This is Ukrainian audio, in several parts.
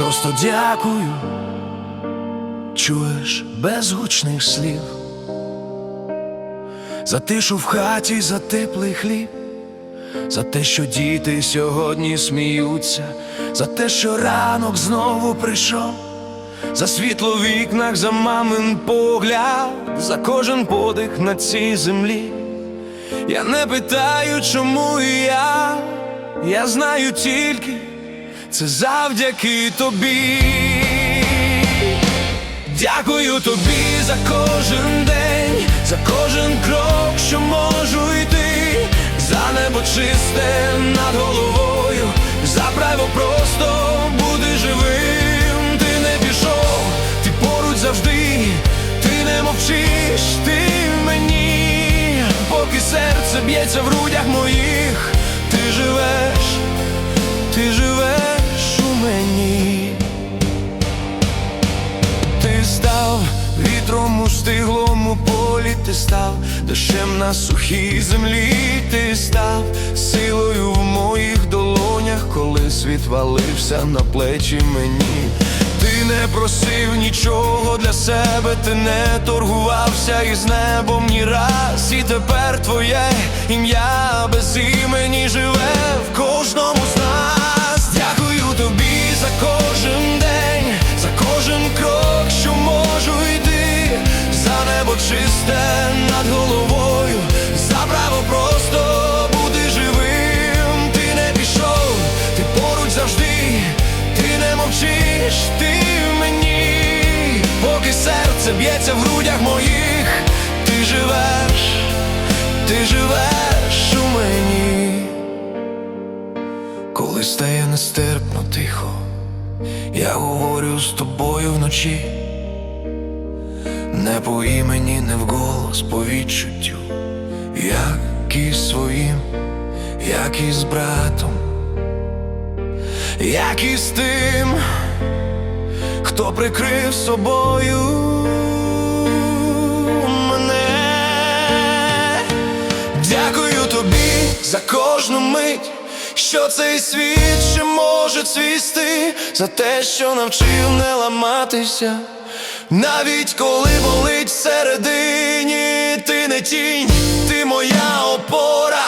просто дякую, чуєш без гучних слів, за тишу в хаті, за теплий хліб, за те, що діти сьогодні сміються, за те, що ранок знову прийшов, за світло в вікнах, за мамин погляд, за кожен подих на цій землі. Я не питаю, чому і я, я знаю тільки це завдяки тобі. Дякую тобі за кожен день, за кожен крок, що можу йти, за небо чисте над головою, за право просто бути живим. Ти не пішов, ти поруч завжди, ти не мовчиш, ти мені, поки серце б'ється в грудях моїх, ти живеш, стиглому полі, ти став дощем на сухій землі, ти став силою в моїх долонях, коли світ валився на плечі мені. Ти не просив нічого для себе, ти не торгувався із небом ні раз, і тепер твоє ім'я без імені живе в кожному б'ється в грудях моїх, ти живеш, ти живеш у мені. Коли стає нестерпно тихо, я говорю з тобою вночі, не по імені, не вголос, по відчуттю, як із своїм, як із братом, як із тим, хто прикрив собою за кожну мить, що цей світ ще може цвісти, за те, що навчив не ламатися, навіть коли болить всередині, ти не тінь, ти моя опора,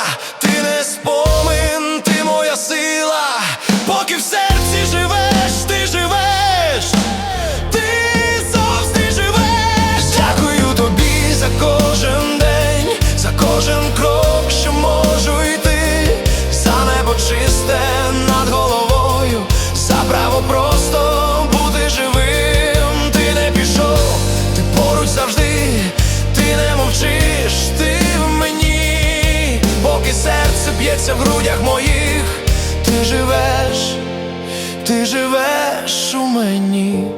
б'ється в грудях моїх, ти живеш, ти живеш у мені.